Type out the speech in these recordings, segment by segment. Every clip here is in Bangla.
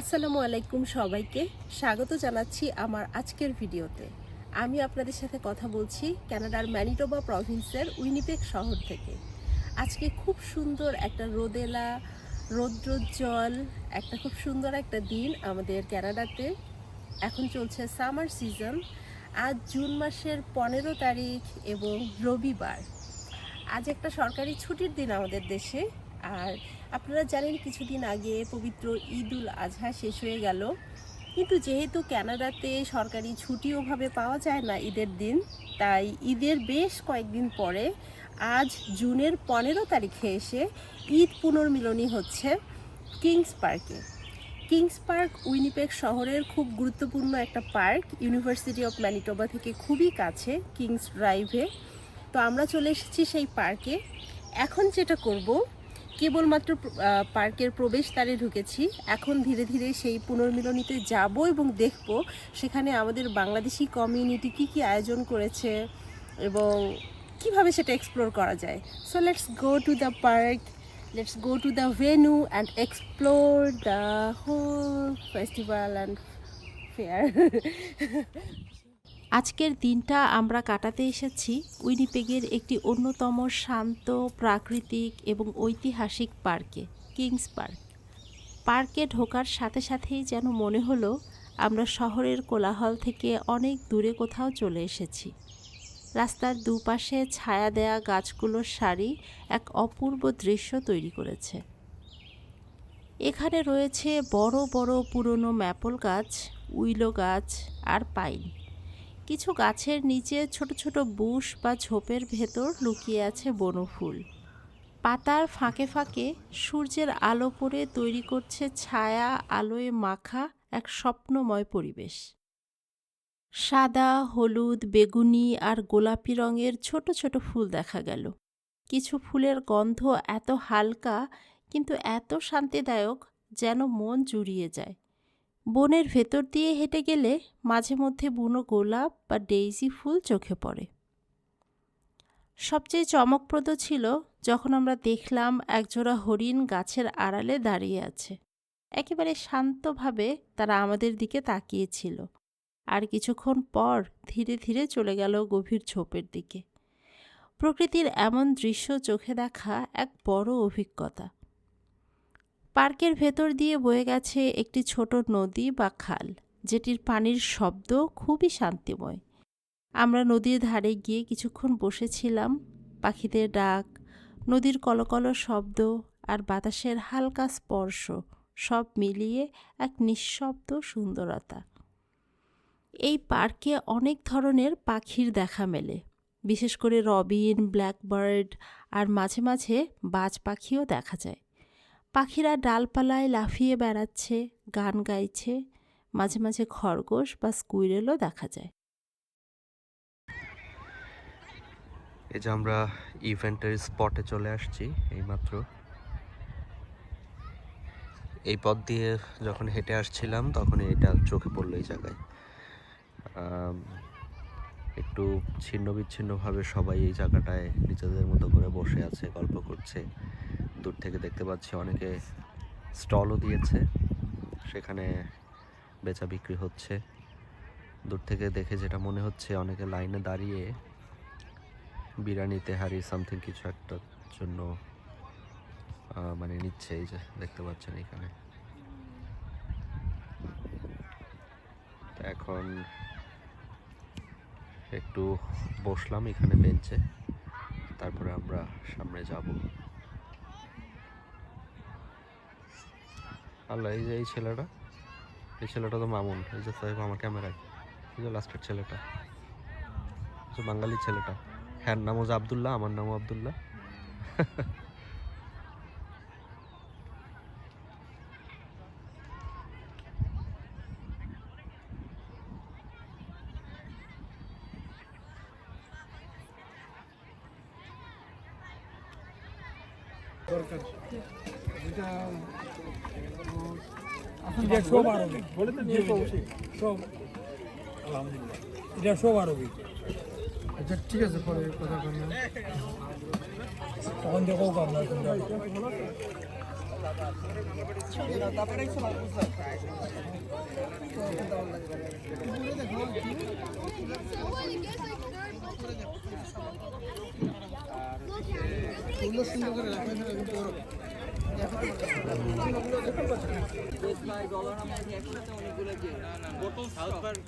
আসসালামু আলাইকুম সবাইকে। স্বাগত জানাচ্ছি আমার আজকের ভিডিওতে। আমি আপনাদের সাথে কথা বলছি কানাডার ম্যানিটোবা প্রভিন্সের উইনিপেক শহর থেকে। আজকে খুব সুন্দর একটা রোদেলা, রৌদ্রোজ্জ্বল, একটা খুব সুন্দর একটা দিন আমাদের কানাডাতে। এখন চলছে সামার সিজন, আজ জুন মাসের পনেরো তারিখ এবং রবিবার। আজ একটা সরকারি ছুটির দিন আমাদের দেশে। আর আপনারা জানেন কিছুদিন আগে পবিত্র ঈদ উল আজহা শেষ হয়ে গেল। কিন্তু যেহেতু কানাডাতে সরকারি ছুটি ওভাবে পাওয়া যায় না ঈদের দিন, তাই ঈদের বেশ কয়েকদিন পরে আজ জুনের পনেরো তারিখে এসে ঈদ পুনর্মিলনী হচ্ছে কিংস পার্কে। কিংস পার্ক উইনিপেক শহরের খুব গুরুত্বপূর্ণ একটা পার্ক, ইউনিভার্সিটি অফ ম্যানিটোবা থেকে খুবই কাছে কিংস ড্রাইভে। তো আমরা চলে এসেছি সেই পার্কে। এখন যেটা করব কেবলমাত্র পার্কের প্রবেশদ্বারে ঢুকেছি। এখন ধীরে ধীরে সেই পুনর্মিলনীতে যাব এবং দেখব সেখানে আমাদের বাংলাদেশি কমিউনিটি কি কি আয়োজন করেছে এবং কীভাবে সেটা এক্সপ্লোর করা যায়। So let's go to the park let's go to the venue and explore the whole festival and fair আজকের দিনটা আমরা কাটাতে এসেছি উইনিপেগের একটি অন্যতম শান্ত, প্রাকৃতিক এবং ঐতিহাসিক পার্কে, কিংস পার্ক। পার্কে ঢোকার সাথে সাথেই যেন মনে হলো আমরা শহরের কোলাহল থেকে অনেক দূরে কোথাও চলে এসেছি। রাস্তার দুপাশে ছায়া দেয়া গাছগুলোর সারি এক অপূর্ব দৃশ্য তৈরি করেছে। এখানে রয়েছে বড় বড় পুরনো ম্যাপল গাছ, উইলো গাছ আর পাইন। কিছু গাছের নিচে ছোট ছোট বুশ বা ঝোপের ভেতর লুকিয়ে আছে বনফুল পাতার ফাঁকে ফাঁকে সূর্যের আলো পড়ে তৈরি করছে ছায়া আলোয় মাখা এক স্বপ্নময় পরিবেশ। সাদা, হলুদ, বেগুনি আর গোলাপি রঙের ছোট ছোট ফুল দেখা গেল। কিছু ফুলের গন্ধ এত হালকা, কিন্তু এত শান্তিদায়ক যেন মন জুড়িয়ে যায়। বনের ভেতর দিয়ে হেঁটে গেলে মাঝে মধ্যে বুনো গোলাপ বা ডেইজি ফুল চোখে পড়ে। সবচেয়ে চমকপ্রদ ছিল যখন আমরা দেখলাম একজোড়া হরিণ গাছের আড়ালে দাঁড়িয়ে আছে। একেবারে শান্তভাবে তারা আমাদের দিকে তাকিয়েছিল। আর কিছুক্ষণ পর ধীরে ধীরে চলে গেল গভীর ঝোপের দিকে। প্রকৃতির এমন দৃশ্য চোখে দেখা এক বড় অভিজ্ঞতা। পার্কের ভেতর দিয়ে বয়ে গেছে একটি ছোট নদী বা খাল, যেটির পানির শব্দ খুবই শান্তিময়। আমরা নদীর ধারে গিয়ে কিছুক্ষণ বসেছিলাম, পাখিদের ডাক, নদীর কলকল শব্দ আর বাতাসের হালকা স্পর্শ, সব মিলিয়ে এক নিঃশব্দ সুন্দরতা। এই পার্কে অনেক ধরনের পাখির দেখা মেলে, বিশেষ করে রবিন, ব্ল্যাকবার্ড আর মাঝে মাঝে বাজ পাখিও দেখা যায়। পাখিরা ডালপালায় লাফিয়ে বেড়াচ্ছে, গান গাইছে, মাঝে মাঝে খরগোশ বা স্কুইরেলও দেখা যায়। এই যে আমরা ইভেন্টের স্পটে চলে আসছি, এইমাত্র। এই পথ দিয়ে যখন হেঁটে আসছিলাম, তখন এটা চোখে পড়ল এই জায়গায়। একটু ছিন্ন বিচ্ছিন্নভাবে সবাই এই জায়গাটায় নিজেদের মতো করে বসে আছে, গল্প করছে। দূর থেকে দেখতে পাচ্ছি অনেকে স্টলও দিয়েছে। সেখানে বেচা বিক্রি হচ্ছে। দূর থেকে দেখে যেটা মনে হচ্ছে অনেকে লাইনে দাঁড়িয়ে বিরিয়ানি তেহারি সামথিং কিছু একটার জন্য মানে নিচ্ছে। এই যে দেখতে পাচ্ছেন এখানে। এখন একটু বসলাম এখানে বেঞ্চে তারপরে আমরা সামনে যাব। আল্লাহ, এই যে এই ছেলেটা এই ছেলেটা তো মামুন, এই যে সাহেব আমার ক্যামেরায়। এই যে লাস্টের ছেলেটা যে বাঙালি ছেলেটা। হ্যাঁ নাম হচ্ছে আবদুল্লাহ, আমার নামও আবদুল্লাহ। এটা সব আরবি। বলে সব। আলহামদুলিল্লাহ এটা সব আরবি। আচ্ছা ঠিক আছে পরে কথা বললাম তখন দেখো আপনার কোনটা সাউথ পার্ক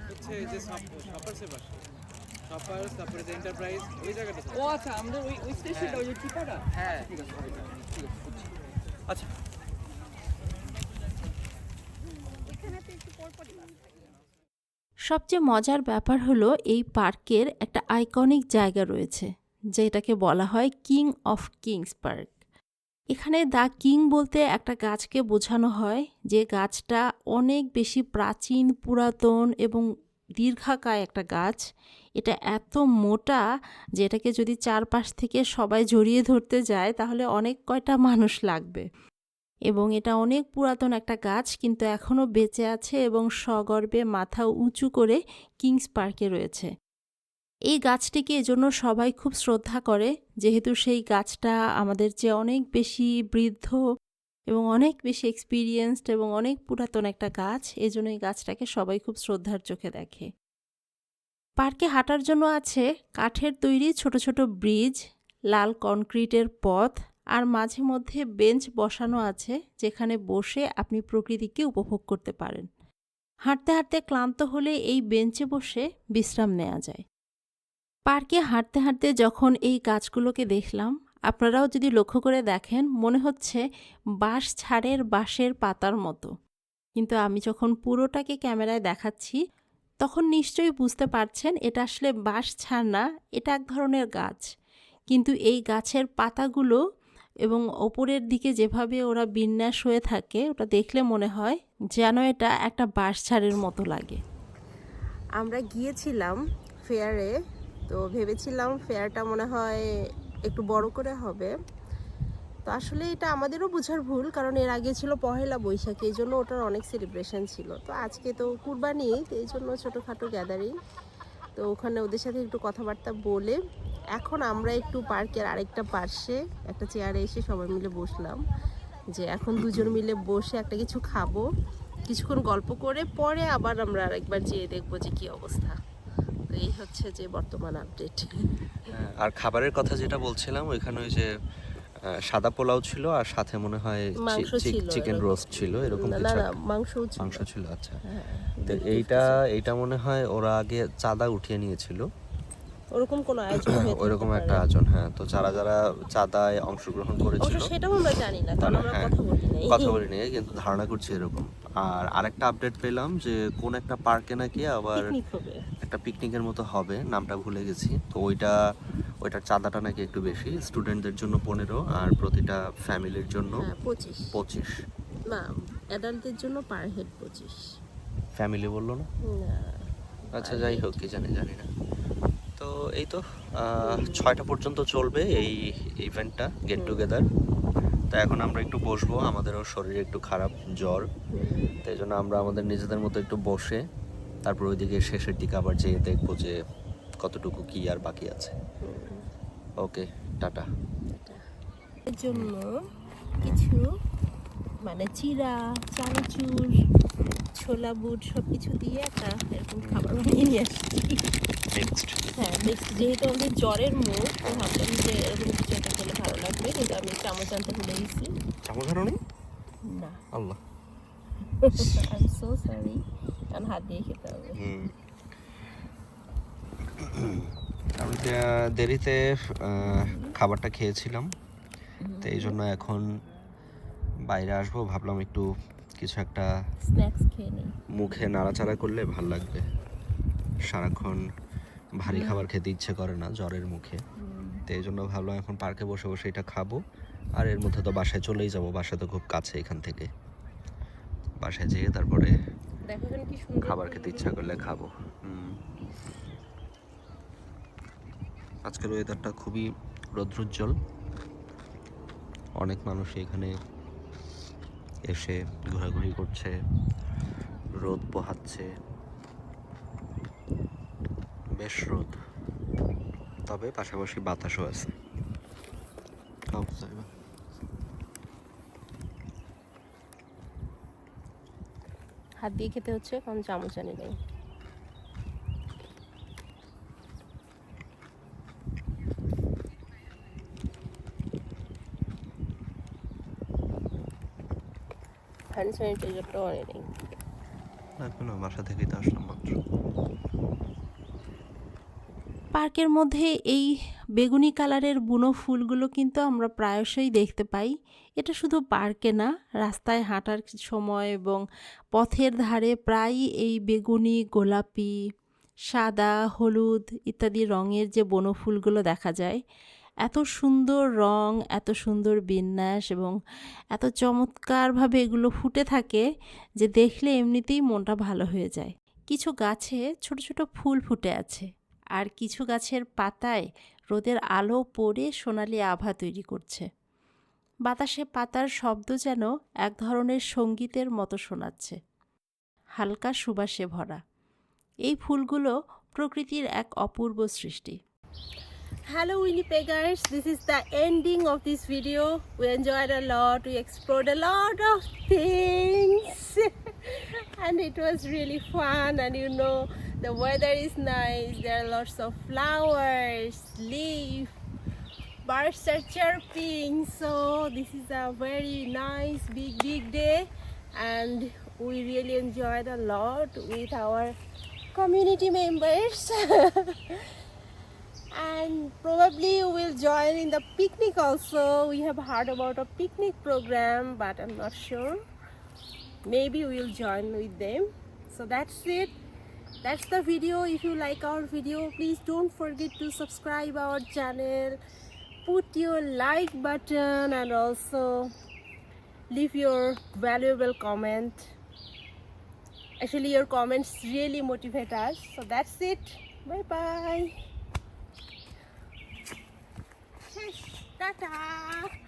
হচ্ছে যে শপার্সের পাশে শপার্স তারপরে যে এন্টারপ্রাইজ ওই জায়গাটা ও আচ্ছা আমাদের ওই ওই স্টেশনটা ওই যে টিপাটা? হ্যাঁ। ঠিক আছে ওইটা, ঠিক আছে বুঝছি। আচ্ছা। সবচেয়ে মজার ব্যাপার হলো এই পার্কের একটা আইকনিক জায়গা রয়েছে যেটাকে বলা হয় কিং অফ কিংস পার্ক এখানে দ্য কিং বলতে একটা গাছকে বোঝানো হয়, যে গাছটা অনেক বেশি প্রাচীন, পুরাতন এবং দীর্ঘাকায় একটা গাছ। এটা এত মোটা যে এটাকে যদি চারপাশ থেকে সবাই জড়িয়ে ধরতে যায়, তাহলে অনেক কয়টা মানুষ লাগবে। এবং এটা অনেক পুরাতন একটা গাছ, কিন্তু এখনও বেঁচে আছে এবং সগর্বে মাথা উঁচু করে কিংস পার্কে রয়েছে। এই গাছটিকে এজন্য সবাই খুব শ্রদ্ধা করে, যেহেতু সেই গাছটা আমাদের চেয়ে অনেক বেশি বৃদ্ধ এবং অনেক বেশি এক্সপিরিয়েন্সড এবং অনেক পুরাতন একটা গাছ, এজন্য এই গাছটাকে সবাই খুব শ্রদ্ধার চোখে দেখে। পার্কে হাঁটার জন্য আছে কাঠের তৈরি ছোট ছোট ব্রিজ, লাল কনক্রিটের পথ আর মাঝে মধ্যে বেঞ্চ বসানো আছে যেখানে বসে আপনি প্রকৃতিকে উপভোগ করতে পারেন। হাঁটতে হাঁটতে ক্লান্ত হলে এই বেঞ্চে বসে বিশ্রাম নেওয়া যায়। পার্কে হাঁটতে হাঁটতে যখন এই গাছগুলোকে দেখলাম, আপনারাও যদি লক্ষ্য করে দেখেন, মনে হচ্ছে বাঁশ ছাড়ের বাঁশের পাতার মতো। কিন্তু আমি যখন পুরোটাকে ক্যামেরায় দেখাচ্ছি, তখন নিশ্চয়ই বুঝতে পারছেন এটা আসলে বাঁশ ছাড় না, এটা এক ধরনের গাছ। কিন্তু এই গাছের পাতাগুলো এবং ওপরের দিকে যেভাবে ওরা বিন্যাস হয়ে থাকে, ওটা দেখলে মনে হয় যেন এটা একটা বাঁশ ছাড়ের মতো লাগে। আমরা গিয়েছিলাম ফেয়ারে তো ভেবেছিলাম ফেয়ারটা মনে হয় একটু বড় করে হবে। তো আসলে এটা আমাদেরও বোঝার ভুল, কারণ এর আগে ছিল পহেলা বৈশাখ, এই জন্য ওটার অনেক সেলিব্রেশন ছিল। তো আজকে তো কুরবানি তো এই জন্য ছোটোখাটো গ্যাদারিং তো ওখানে ওদের সাথে একটু কথাবার্তা বলে এখন আমরা একটু পার্কের আরেকটা পার্শ্বে একটা চেয়ারে এসে সবাই মিলে বসলাম যে এখন দুজন মিলে বসে একটা কিছু খাব, কিছুক্ষণ গল্প করে পরে আবার আমরা আরেকবার যেয়ে দেখব যে কী অবস্থা। তো এই হচ্ছে যে বর্তমান আপডেট হ্যাঁ, আর খাবারের কথা যেটা বলছিলাম ওইখানে ওই যে সাদা পোলাও ছিল আর সাথে মনে হয় মাংস চিকেন রোস্ট ছিল এরকম কিছু। ছিল। মাংস ছিল আচ্ছা। হ্যাঁ, তো এইটা এইটা মনে হয় ওরা আগে চাঁদা উঠিয়ে নিয়েছিল। ওরকম কোনো আয়োজন হয়ে থাকতে ওইরকম একটা আয়োজন হ্যাঁ। তো যারা যারা চাঁদায় অংশগ্রহণ করেছিল। সেটাও আমরা জানি না কারণ আমরা কথা বলি নাই। কথা বলি নিয়ে কিন্তু ধারণা করছি এরকম। আর আরেকটা আপডেট পেলাম যে কোন একটা পার্কে নাকি আবার একটা পিকনিকের মতো হবে নামটা ভুলে গেছি। তো ওইটা ওইটার চাঁদাটা নাকি একটু বেশি স্টুডেন্টদের জন্য পনেরো আর প্রতিটা ফ্যামিলির জন্য হ্যাঁ পঁচিশ। পঁচিশ। না অ্যাডাল্টদের জন্য পার হেড পঁচিশ। ফ্যামিলি বলল না? আচ্ছা যাই হোক কি জানি জানি না। তো এই তো ছয়টা পর্যন্ত চলবে এই ইভেন্টটা গেট টুগেদার তো এখন আমরা একটু বসবো আমাদেরও শরীরে একটু খারাপ জ্বর। তো এই জন্য আমরা আমাদের নিজেদের মতো একটু বসে তারপর ওইদিকে শেষের দিকে আবার যেয়ে দেখব যে কতটুকু কি আর বাকি আছে। Okay tata. এর জন্য কিছু মানে চিরা চানাচুর ছোলা বুট সব কিছু দিয়ে একটা এরকম খাবার বানিয়ে নিয়ে আসছি। হ্যাঁ যেহেতু আমাদের জ্বরের মুখ তো ভাবলাম যে এরকম কিছু একটা খেলে ভালো লাগবে কিন্তু আমি চামচ আনতে ভুলে গেছি। চামচ না? আল্লাহ। আই এম সো সরি কারণ হাত দিয়ে খেতে হবে আমি দেরিতে খাবারটা খেয়েছিলাম। তো এই জন্য এখন বাইরে আসব। ভাবলাম একটু কিছু একটা স্ন্যাক্স খেয়ে নিই। মুখে নাড়াচাড়া করলে ভালো লাগবে। সারাক্ষণ ভারী খাবার খেতে ইচ্ছে করে না জ্বরের মুখে। তো এই জন্য ভাবলাম এখন পার্কে বসে বসে এটা খাব। আর এর মধ্যে তো বাসায় চলেই যাব। বাসা তো খুব কাছে এখান থেকে। বাসায় যেয়ে তারপরে দেখো এখানে কি সুন্দর খাবার খেতে ইচ্ছা করলে খাব। আজকের ওয়েদারটা খুবই রৌদ্রোজ্জ্বল। অনেক মানুষ এখানে এসে ঘোরাঘুরি করছে রোদ পোহাচ্ছে। বেশ রোদ তবে পাশাপাশি বাতাসও আছে। হাত দিয়ে খেতে হচ্ছে কারণ চামচ আনি নেই। হ্যান্ড স্যানিটাইজারটাও আনি নেই। এখন বাসা থেকেই তো আসলাম মাত্র। পার্কের মধ্যে এই বেগুনি কালারের বুনো ফুলগুলো কিন্তু আমরা প্রায়শই দেখতে পাই। এটা শুধু পার্কে না, রাস্তায় হাঁটার সময় এবং পথের ধারে প্রায়ই এই বেগুনি, গোলাপি, সাদা, হলুদ ইত্যাদি রঙের যে বনো ফুলগুলো দেখা যায়, এত সুন্দর রং, এত সুন্দর বিন্যাস এবং এত চমৎকারভাবে এগুলো ফুটে থাকে যে দেখলে এমনিতেই মনটা ভালো হয়ে যায়। কিছু গাছে ছোট ছোট ফুল ফুটে আছে, আর কিছু গাছের পাতায় রোদের আলো পড়ে সোনালি আভা তৈরি করছে। বাতাসে পাতার শব্দ যেন এক ধরনের সঙ্গীতের মতো শোনাচ্ছে। হালকা সুবাসে ভরা। এই ফুলগুলো প্রকৃতির এক অপূর্ব সৃষ্টি। হ্যালো উইলি পেগার্স this is the ending of this video we enjoyed a lot we explore a lot of things and it was really fun and you know the weather is nice, there are lots of flowers, leaf, birds are chirping. So this is a very nice big big day. And we really enjoyed a lot with our community members. And probably we'll join in the picnic also. We have heard about a picnic program but i'm not sure. Maybe we'll join with them. So that's it that's the video. If you like our video please don't forget to subscribe our channel. Put your like button and also leave your valuable comment. Actually your comments really motivate us. So that's it. Bye bye yes, tata.